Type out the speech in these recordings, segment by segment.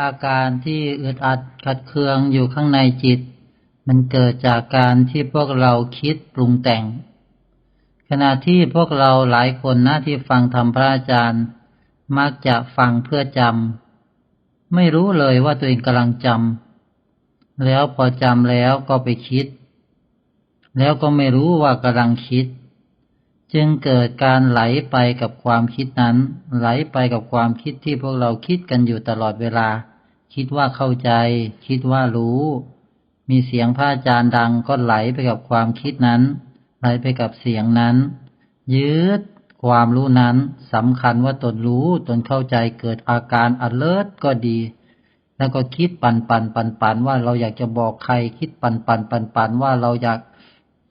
อาการที่อึดอัดขัดเคืองอยู่ข้างในจิต มันเกิดจากการที่พวกเราคิดปรุงแต่ง ขณะที่พวกเราหลายคนหนะที่ฟังธรรมพระอาจารย์ มักจะฟังเพื่อจำไม่รู้เลยว่าตัวเองกำลังจำแล้วพอจำแล้วก็ไปคิด แล้วก็ไม่รู้ว่ากำลังคิด จึงเกิดการไหลไปกับความคิดนั้น ไหลไปกับความคิดที่พวกเราคิดกันอยู่ตลอดเวลา คิดว่าเข้าใจ คิดว่ารู้ มีเสียงพระอาจารย์ดังก็ไหลไปกับความคิดนั้น ไหลไปกับเสียงนั้น ยึดความรู้นั้นสำคัญว่าตนรู้ตนเข้าใจเกิดอาการ alert ก็ดี แล้วก็คิดปันปันปันปันว่าเราอยากจะบอกใคร คิดปันปันปันปันว่าเราอยาก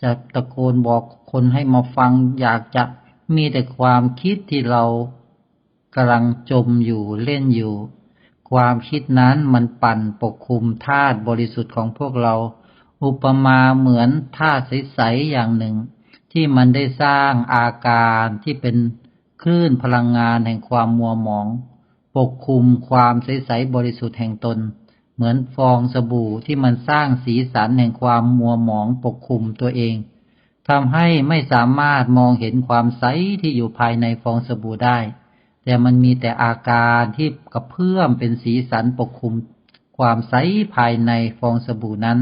จะตะโกนบอกคนให้มาฟัง อยากจะมีแต่ความคิดที่เรากำลังจมอยู่เล่นอยู่ ความคิดนั้นมันปั่นปกคลุมธาตุบริสุทธิ์ของพวกเรา อุปมาเหมือนธาตุใสๆอย่างหนึ่ง ที่มันได้สร้างอาการที่เป็นคลื่นพลังงานแห่งความมัวหมอง ปกคลุมความใสๆบริสุทธิ์แห่งตน เหมือนฟองสบู่ที่มันสร้างสีสันแห่งความมัวหมองปกคลุมตัวเองทำให้ไม่สามารถมองเห็นความใสที่อยู่ภายในฟองสบู่ได้ แต่มันมีแต่อาการที่กระเพื่อมเป็นสีสันปกคลุมความใสภายในฟองสบู่นั้น